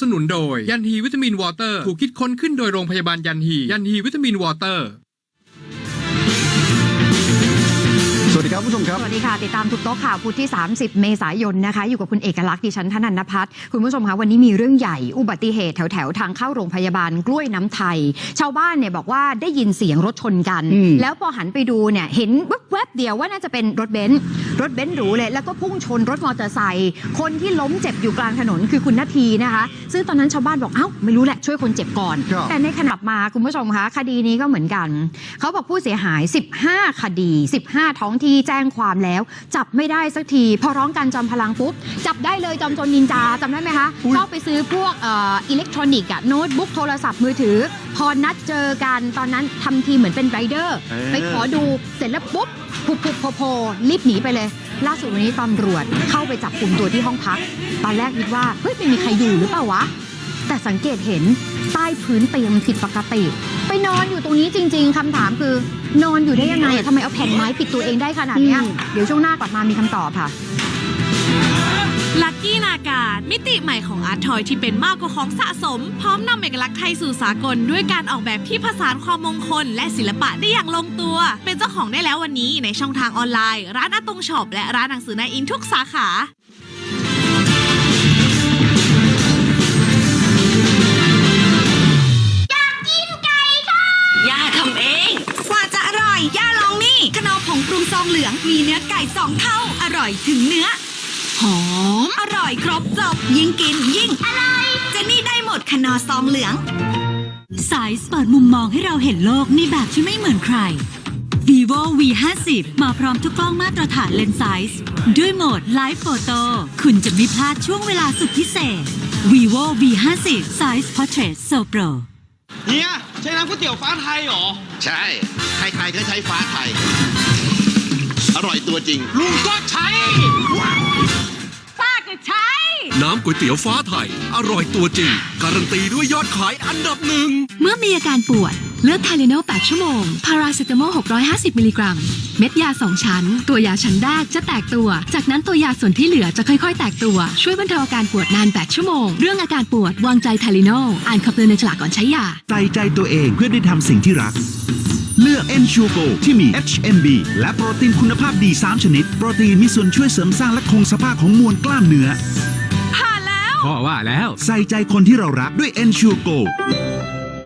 สนุนโดย ยันฮีวิตามินวอเตอร์ ถูกคิดค้นขึ้นโดยโรงพยาบาลยันฮี ยันฮีวิตามินวอเตอร์ สวัสดีครับผู้ชมครับ สวัสดีค่ะ ติดตามทุกโต๊ะข่าวพุธที่ 30 เมษายนนะคะ อยู่กับคุณเอกลักษณ์ดิฉันธนันนพัฒน์คุณผู้ชมคะวันนี้มีเรื่องใหญ่อุบัติเหตุแถวแถวๆทางเข้าโรงพยาบาลกล้วยน้ำไทย ชาวบ้านเนี่ยบอกว่าได้ยินเสียงรถชนกันอืมแล้วพอหันไปดูเนี่ยเห็นแวบๆเดียวว่าน่าจะเป็นรถเบนซ์ รถเบนซ์หรูเลยแล้วก็พุ่งชนรถมอเตอร์ไซค์คนที่ล้มเจ็บอยู่กลางถนนคือคุณนาทีนะคะ ซึ่งตอนนั้นชาวบ้านบอกเอ้าไม่รู้แหละช่วยคนเจ็บก่อน ครับ แต่ในขณะมาคุณผู้ชมคะคดีนี้ก็เหมือนกัน เขาบอกผู้เสียหาย 15 คดี 15 ท้องที่แจ้งความแล้ว จับไม่ได้สักที พอร้องการจอมพลังปุ๊บ จับได้เลยจอมโจรนินจาจำได้ไหมคะอุ๊ย ชอบไปซื้อพวกเอ่ออิเล็กทรอนิกส์อะโน้ตบุ๊กโทรศัพท์มือถือ พอนัดเจอกันตอนนั้นทำทีเหมือนเป็นไรเดอร์ไปขอดูเสร็จแล้วปุ๊บ พุบพุบโพโพรีบหนีไปเลย ล่าสุดวันนี้ตำรวจเข้าไปจับกลุ่มตัวที่ห้องพัก ตอนแรกคิดว่าเฮ้ยไม่มีใครอยู่หรือเปล่าวะ แต่สังเกตเห็นใต้พื้นเตียงผิดปกติ ไปนอนอยู่ตรงนี้จริง ๆคำถามคือ นอนอยู่ได้ยังไงทำไมเอาแผ่นไม้ปิดตัวเองได้ขนาดเนี้ยเดี๋ยวช่วงหน้ากลับมามีคำตอบค่ะ ลัคกี้นาการ มิติใหม่ของอาร์ตทอยที่เป็นมากกว่าของสะสม พร้อมนำเอกลักษณ์ไทยสู่สากล ด้วยการออกแบบที่ผสานความมงคล และศิลปะได้อย่างลงตัว เป็นเจ้าของได้แล้ววันนี้ในช่องทางออนไลน์ ร้านอาตงช็อปและร้านหนังสือนายอินทุกสาขาย่าทำเองกว่าจะอร่อยย่าลองนี่ขนมผงปรุงซองเหลืองมีเนื้อไก่สองเท่า อร่อยถึงเนื้อ หอม อร่อยครบจบ ยิ่งกินยิ่งอร่อยเจนนี่ได้หมดขนอซองเหลือง สายเปิดมุมมองให้เราเห็นโลกในแบบที่ไม่เหมือนใคร vivo v 5 0มาพร้อมทุกกล้องมาตรฐานเลนส์ไซส์ด้วยโหมด Live Photo คุณจะไม่พลาดช่วงเวลาสุดพิเศษ vivo v 5 0 Size Portrait So Pro เฮียใช้น้ำก๋วยเตี๋ยวฟ้าไทยเหรอ ใช่ ใครๆก็ใช้ฟ้าไทยอ ร่อยตัวจริง ลุงก็ใช้ น้ำก๋วยเตี๋ยวฟ้าไทย อร่อยตัวจริง การันตีด้วยยอดขายอันดับหนึ่ง เมื่อมีอาการปวด เลือกไทเลโน8ชั่วโมง พาราเซตามอล650 มิลลิกรัม เม็ดยา 2 ชั้น ตัวยาชั้นแรกจะแตกตัว จากนั้นตัวยาส่วนที่เหลือจะค่อยๆ แตกตัว ช่วยบรรเทาอาการปวดนาน 8 ชั่วโมง เรื่องอาการปวดวางใจไทเลโนอ่านคำเตือนในฉลากก่อนใช้ยา ใส่ใจตัวเองเพื่อได้ทำสิ่งที่รัก เลือก e n s u r e Go ที่มี HMB และโปรตีนคุณภาพดี 3 ชนิด โปรตีนมีส่วนช่วยเสริมสร้างและคงสภาพของมวลกล้ามเนื้อ ผ่านแล้ว พ่อว่าแล้ว ใส่ใจคนที่เรารักด้วย e n s u r e Go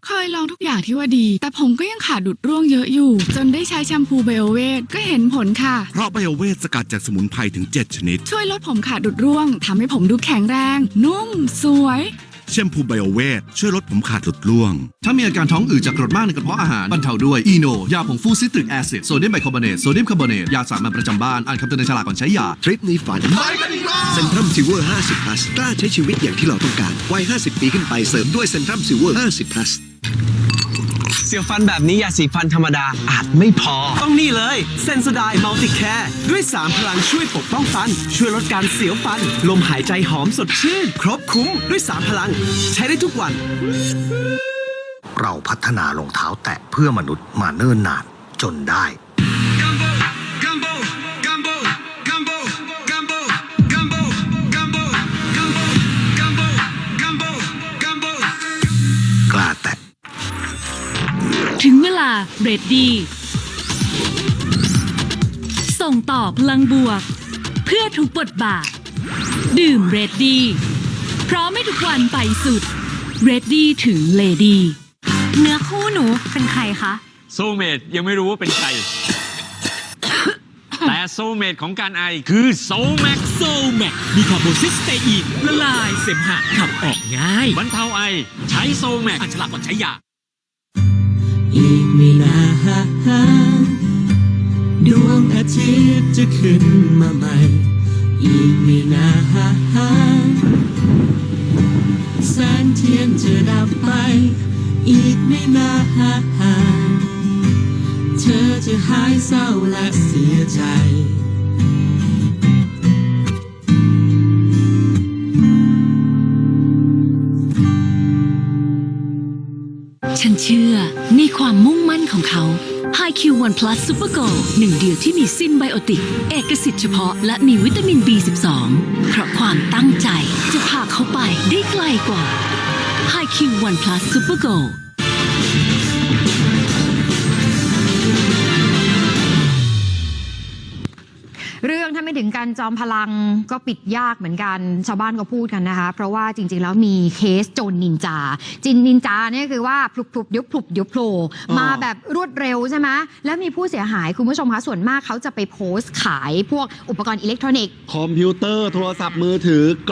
เคยลองทุกอย่างที่ว่าดี แต่ผมก็ยังขาดดุดร่วงเยอะอยู่ จนได้ใช้แชมพูไบโอเวทก็เห็นผลค่ะ เพราะไบโอเวทสกัดจากสมุนไพรถึง 7 ชนิด ช่วยลดผมขาดดุดร่วงทำให้ผมดูแข็งแรง นุ่ม สวย แชมพูไบโอเวทช่วยลดผมขาดหลุดร่วง ถ้ามีอาการท้องอืดจากกรดมากในกระเพาะอาหารบรรเทาด้วยอีโนยาผงฟูซิตริกแอซิดโซเดียมไบคาร์บอเนตโซเดียมคาร์บอเนตยาสามัญประจำบ้านอ่านคำเตือนในฉลากก่อนใช้ยาทริปนี้ฝันเซนทรัมซิลเวอร์50 plus กล้าใช้ชีวิตอย่างที่เราต้องการวัย50 ปีขึ้นไปเสริมด้วยเซนทรัมซิลเวอร์50 plus เสียวฟันแบบนี้ยาสีฟันธรรมดาอาจไม่พอ ต้องนี่เลยเซน o ไดมัลติแคร์ด้วย3พลังช่วยปกป้องฟัน ช่วยลดการเสียวฟัน ลมหายใจหอมสดชื่น ครบคุ้มด้วย3พลัง ใช้ได้ทุกวัน เราพัฒนารองเท้าแตะเพื่อมนุษย์มาเนิ่นนานจนได้ เวลาเรดดี ส่งต่อพลังบวก เพื่อทุกบทบาท ดื่มเรดดี พร้อมให้ทุกวันไปสุดเรดดีถึงเลดี้เนื้อคู่หนูเป็นใครคะโซเมดยังไม่รู้ว่าเป็นใคร แต่โซเมดของการไอคือโซแม็กโซแมกมีคาร์โบซิสเตอีนละลายเสมหะขับออกง่ายบรรเทาไอ ใช้โซแม็ก อันฉลากก่อนใช้ยา อีกไม่นานดวงอาทิตย์จะขึ้นมาใหม่ อีกไม่นานแสงเทียนจะดับไป อีกไม่นานเธอจะหายเศร้าและเสียใจ ฉันเชื่อในความมุ่งมั่นของเขา HiQ One Plus Super Go หนึ่งเดียวที่มีซินไบโอติก เอกสิทธิ์เฉพาะและมีวิตามิน B12 เพราะความตั้งใจจะพาเขาไปได้ไกลกว่า HiQ One Plus Super Go เรื่องถ้าไม่ถึงการจอมพลังก็ปิดยากเหมือนกันชาวบ้านก็พูดกันนะคะ เพราะว่าจริง ๆ แล้วมีเคสโจรนินจา จินนินจาเนี่ยคือว่าพลุบพลุบยุบพลุบยุบโผล่มาแบบรวดเร็วใช่ไหมแล้วมีผู้เสียหายคุณผู้ชมคะส่วนมากเขาจะไปโพสต์ขายพวกอุปกรณ์อิเล็กทรอนิกส์คอมพิวเตอร์โทรศัพท์มือถือ